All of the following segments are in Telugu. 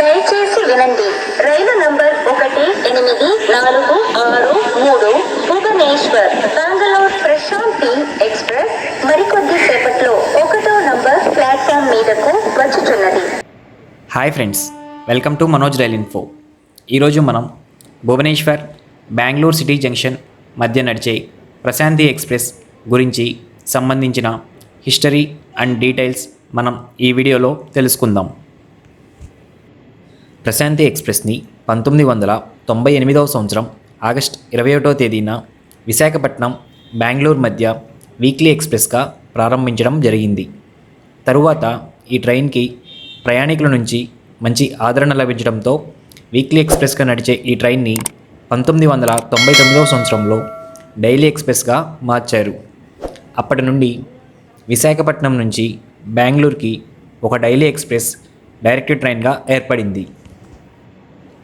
దయచేసి వినండి. రైలు నంబర్ ఒకటి ఎనిమిది నాలుగు ఆరు మూడు భువనేశ్వర్ బెంగళూరు ప్రశాంతి ఎక్స్ప్రెస్ మరికొద్ది సేపట్లో ఒకటో నంబర్ ప్లాట్ఫామ్ మీదకు వచ్చుచున్నది. Hi friends welcome to Manoj rail info. ఈరోజు మనం భువనేశ్వర్ బెంగళూరు సిటీ జంక్షన్ మధ్య నడిచే ప్రశాంతి ఎక్స్ప్రెస్ గురించి సంబంధించిన హిస్టరీ అండ్ డీటెయిల్స్ మనం ఈ వీడియోలో తెలుసుకుందాం. ప్రశాంతి ఎక్స్ప్రెస్ని పంతొమ్మిది వందల తొంభై ఎనిమిదవ సంవత్సరం ఆగస్ట్ ఇరవై ఒకటో తేదీన విశాఖపట్నం బెంగళూరు మధ్య వీక్లీ ఎక్స్ప్రెస్గా ప్రారంభించడం జరిగింది. తరువాత ఈ ట్రైన్కి ప్రయాణికుల నుంచి మంచి ఆదరణ లభించడంతో వీక్లీ ఎక్స్ప్రెస్గా నడిచే ఈ ట్రైన్ని పంతొమ్మిది వందల తొంభై తొమ్మిదవ సంవత్సరంలో డైలీ ఎక్స్ప్రెస్గా మార్చారు. అప్పటి నుండి విశాఖపట్నం నుంచి బెంగళూరుకి ఒక డైలీ ఎక్స్ప్రెస్ డైరెక్ట్ ట్రైన్గా ఏర్పడింది.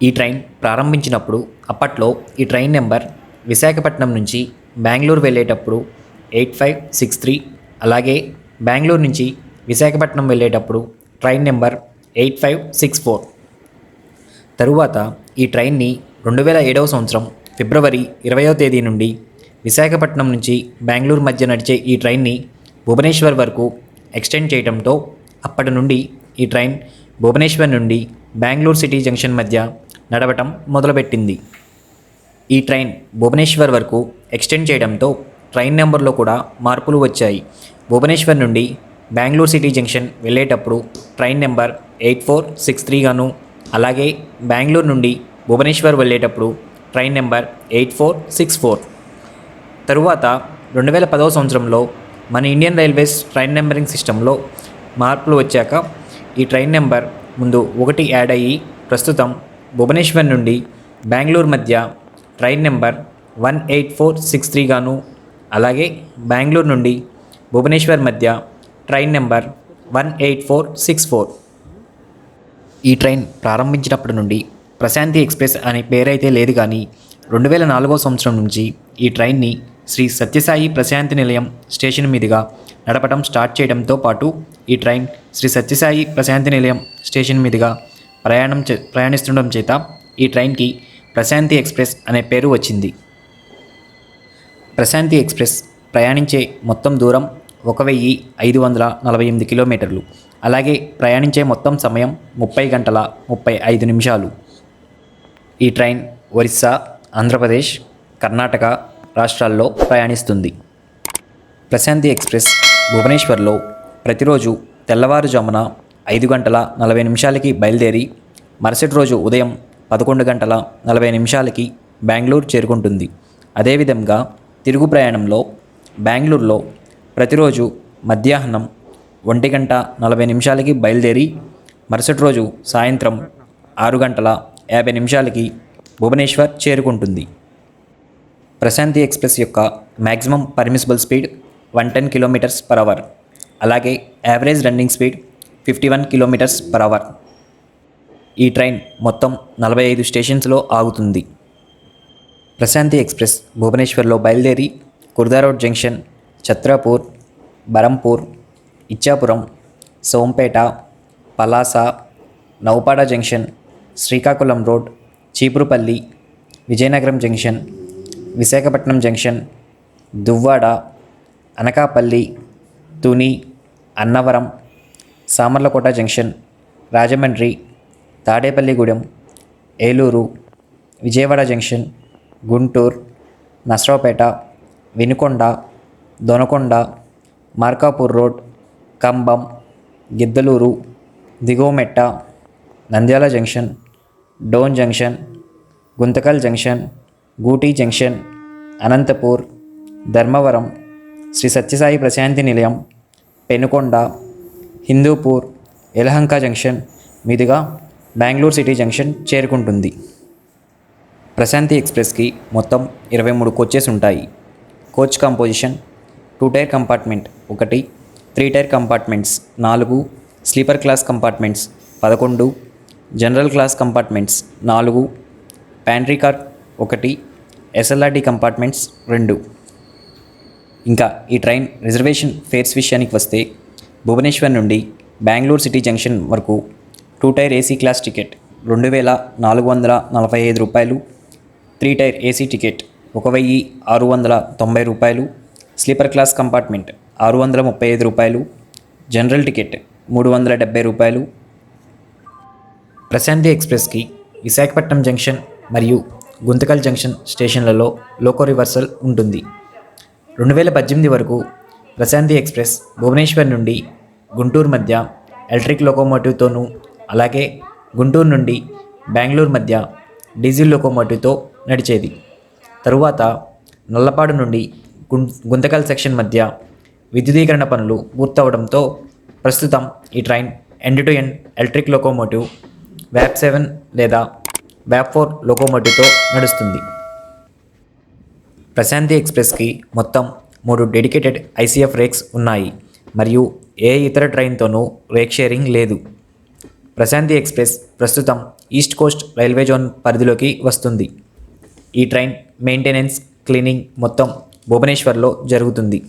ఈ ట్రైన్ ప్రారంభించినప్పుడు అప్పట్లో ఈ ట్రైన్ నెంబర్ విశాఖపట్నం నుంచి బెంగళూరు వెళ్ళేటప్పుడు ఎయిట్ ఫైవ్ సిక్స్ త్రీ అలాగే బెంగళూరు నుంచి విశాఖపట్నం వెళ్ళేటప్పుడు train number eight five six four. తరువాత ఈ ట్రైన్ని రెండు వేల ఏడవ సంవత్సరం ఫిబ్రవరి ఇరవయో తేదీ నుండి విశాఖపట్నం నుంచి బెంగళూరు మధ్య నడిచే ఈ ట్రైన్ని భువనేశ్వర్ వరకు ఎక్స్టెండ్ చేయడంతో అప్పటి నుండి ఈ ట్రైన్ భువనేశ్వర్ నుండి బెంగళూరు సిటీ జంక్షన్ మధ్య నడవటం మొదలుపెట్టింది. ఈ ట్రైన్ భువనేశ్వర్ వరకు ఎక్స్టెండ్ చేయడంతో ట్రైన్ నెంబర్లో కూడా మార్పులు వచ్చాయి. భువనేశ్వర్ నుండి బెంగళూరు సిటీ జంక్షన్ వెళ్ళేటప్పుడు train number eight four six three గాను అలాగే బెంగళూరు నుండి భువనేశ్వర్ వెళ్ళేటప్పుడు train number eight four six four. తరువాత రెండు వేల పదవ సంవత్సరంలో మన ఇండియన్ రైల్వేస్ ట్రైన్ నెంబరింగ్ సిస్టంలో మార్పులు వచ్చాక ఈ ట్రైన్ నెంబర్ ముందు ఒకటి యాడ్ అయ్యి ప్రస్తుతం భువనేశ్వర్ నుండి బెంగళూరు మధ్య train number one eight four six three గాను అలాగే బెంగళూరు నుండి భువనేశ్వర్ మధ్య train number one eight four six four. ఈ ట్రైన్ ప్రారంభించినప్పటి నుండి ప్రశాంతి ఎక్స్ప్రెస్ అనే పేరైతే లేదు కానీ రెండు వేల నాలుగో సంవత్సరం నుంచి ఈ ట్రైన్ని శ్రీ సత్యసాయి ప్రశాంతి నిలయం స్టేషన్ మీదుగా నడపడం స్టార్ట్ చేయడంతో పాటు ఈ ట్రైన్ శ్రీ సత్యసాయి ప్రశాంతి నిలయం స్టేషన్ మీదుగా ప్రయాణం చే ప్రయాణిస్తుండడం చేత ఈ ట్రైన్కి ప్రశాంతి ఎక్స్ప్రెస్ అనే పేరు వచ్చింది. ప్రశాంతి ఎక్స్ప్రెస్ ప్రయాణించే మొత్తం దూరం ఒక వెయ్యి ఐదు వందల నలభై ఎనిమిది కిలోమీటర్లు. అలాగే ప్రయాణించే మొత్తం సమయం ముప్పై గంటల ముప్పై ఐదు నిమిషాలు. ఈ ట్రైన్ ఒరిస్సా ఆంధ్రప్రదేశ్ కర్ణాటక రాష్ట్రాల్లో ప్రయాణిస్తుంది. ప్రశాంతి ఎక్స్ప్రెస్ భువనేశ్వర్లో ప్రతిరోజు తెల్లవారుజామున ఐదు గంటల నలభై నిమిషాలకి బయలుదేరి మరుసటి రోజు ఉదయం పదకొండు గంటల నలభై నిమిషాలకి బెంగళూరు చేరుకుంటుంది. అదేవిధంగా తిరుగు ప్రయాణంలో బెంగళూరులో ప్రతిరోజు మధ్యాహ్నం ఒంటి గంట నలభై నిమిషాలకి బయలుదేరి మరుసటి రోజు సాయంత్రం ఆరు గంటల యాభై నిమిషాలకి భువనేశ్వర్ చేరుకుంటుంది. ప్రశాంతి ఎక్స్ప్రెస్ యొక్క maximum permissible speed one ten kilometres per hour. అలాగే average running speed fifty one kilometres per hour ఈ ట్రైన్ మొత్తం నలభై ఐదు స్టేషన్స్లో ఆగుతుంది. ప్రశాంతి ఎక్స్ప్రెస్ భువనేశ్వర్లో బయలుదేరి Khurda road junction Chhatrapur Berhampur Ichchapuram Sompeta Palasa Naupada junction Srikakulam road Cheepurupalli Vizianagaram junction Visakhapatnam junction Duvvada Anakapalli Tuni Annavaram Samalkot junction Rajahmundry Tadepalligudem Eluru Vijayawada junction Guntur Narasaraopet Vinukonda Donakonda Markapur road Cumbum Giddalur Diguvametta Nandyal junction Dhone junction Guntakal junction Gooty junction Anantapur Dharmavaram Sri Satyasai Prasanthi Nilayam Penukonda Hindupur Yelahanka junction మీదుగా బెంగళూరు సిటీ జంక్షన్ చేరుకుంటుంది. ప్రశాంతి ఎక్స్ప్రెస్కి మొత్తం ఇరవై మూడు కోచెస్ ఉంటాయి. Coach composition two tier compartment ఒకటి త్రీ టైర్ కంపార్ట్మెంట్స్ నాలుగు స్లీపర్ క్లాస్ కంపార్ట్మెంట్స్ పదకొండు జనరల్ క్లాస్ కంపార్ట్మెంట్స్ నాలుగు ప్యాంట్రీ కార్ ఒకటి S L R D compartments రెండు. ఇంకా ఈ ట్రైన్ రిజర్వేషన్ ఫేర్స్ విషయానికి వస్తే భువనేశ్వర్ నుండి బెంగళూరు సిటీ జంక్షన్ వరకు two tier AC class ticket రెండు వేల నాలుగు వందల నలభై ఐదు రూపాయలు. త్రీ టైర్ ఏసీ టికెట్ ఒక వెయ్యి ఆరు వందల తొంభై రూపాయలు. స్లీపర్ క్లాస్ కంపార్ట్మెంట్ ఆరు వందల ముప్పై ఐదు రూపాయలు. జనరల్ టికెట్ మూడు వందల డెబ్బై రూపాయలు. ప్రశాంతి ఎక్స్ప్రెస్కి విశాఖపట్నం జంక్షన్ మరియు గుంతకల్ జంక్షన్ స్టేషన్లలో లోకో రివర్సల్ ఉంటుంది. రెండు వేల పద్దెనిమిది వరకు ప్రశాంతి ఎక్స్ప్రెస్ భువనేశ్వర్ నుండి గుంటూరు మధ్య ఎలక్ట్రిక్ లోకోమోటివ్తోనూ అలాగే గుంటూరు నుండి బెంగళూరు మధ్య డీజిల్ లోకోమోటివ్తో నడిచేది. తరువాత నల్లపాడు నుండి గుం గుంతకల్ సెక్షన్ మధ్య విద్యుదీకరణ పనులు పూర్తవడంతో ప్రస్తుతం ఈ train end to end electric locomotive వ్యాప్ seven లేదా వ్యాప్ ఫోర్ లోకోమోటివ్తో నడుస్తుంది. ప్రశాంతి ఎక్స్ప్రెస్కి మొత్తం మూడు డెడికేటెడ్ ఐసీఎఫ్ రేక్స్ ఉన్నాయి. మరియు ఏ ఇతర ట్రైన్తోనూ రేక్ షేరింగ్ లేదు. ప్రశాంతి ఎక్స్ప్రెస్ ప్రస్తుతం ఈస్ట్ కోస్ట్ రైల్వే జోన్ పరిధిలోకి వస్తుంది. ఈ ట్రైన్ మెయింటెనెన్స్ క్లీనింగ్ మొత్తం భువనేశ్వర్లో జరుగుతుంది.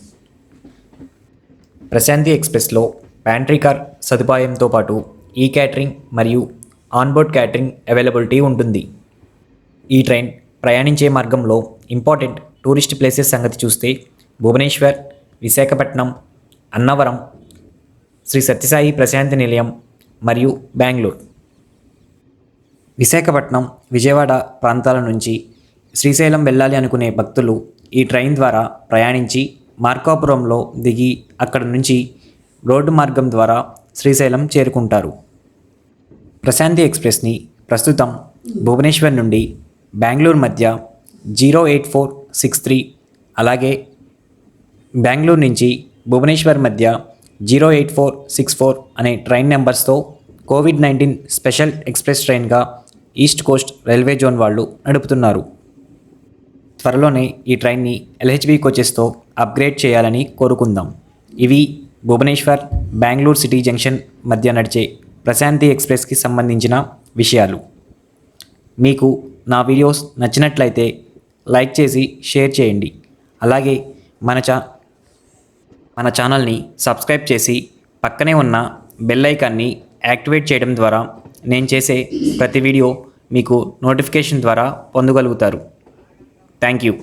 ప్రశాంతి ఎక్స్ప్రెస్లో ప్యాంట్రీ కార్ సదుపాయంతో పాటు ఈ క్యాటరింగ్ మరియు ఆన్బోర్డ్ క్యాటరింగ్ అవైలబిలిటీ ఉంటుంది. ఈ ట్రైన్ ప్రయాణించే మార్గంలో ఇంపార్టెంట్ టూరిస్ట్ ప్లేసెస్ సంగతి చూస్తే భువనేశ్వర్ విశాఖపట్నం అన్నవరం శ్రీ సత్యసాయి ప్రశాంతి నిలయం మరియు బెంగళూరు. విశాఖపట్నం విజయవాడ ప్రాంతాల నుంచి శ్రీశైలం వెళ్ళాలి అనుకునే భక్తులు ఈ ట్రైన్ ద్వారా ప్రయాణించి మార్కాపురంలో దిగి అక్కడ నుంచి రోడ్డు మార్గం ద్వారా శ్రీశైలం చేరుకుంటారు. ప్రశాంతి ఎక్స్ప్రెస్ని ప్రస్తుతం భువనేశ్వర్ నుండి బెంగళూరు మధ్య zero eight four six three అలాగే బెంగళూరు నుంచి భువనేశ్వర్ మధ్య zero eight four six four అనే ట్రైన్ నెంబర్స్తో కోవిడ్ నైన్టీన్ స్పెషల్ ఎక్స్ప్రెస్ ట్రైన్గా ఈస్ట్ కోస్ట్ రైల్వే జోన్ వాళ్ళు నడుపుతున్నారు. త్వరలోనే ఈ ట్రైన్ని ఎల్హెచ్బి కోచెస్తో అప్గ్రేడ్ చేయాలని కోరుకుందాం. ఇవి భువనేశ్వర్ బెంగళూరు సిటీ జంక్షన్ మధ్య నడిచే ప్రశాంతి ఎక్స్ప్రెస్కి సంబంధించిన విషయాలు. మీకు నా వీడియోస్ నచ్చినట్లయితే లైక్ చేసి షేర్ చేయండి. అలాగే మన చా మన ఛానల్ని సబ్స్క్రైబ్ చేసి పక్కనే ఉన్న బెల్ ఐకాన్ని యాక్టివేట్ చేయడం ద్వారా నేను చేసే ప్రతి వీడియో మీకు నోటిఫికేషన్ ద్వారా పొందగలుగుతారు. Thank you.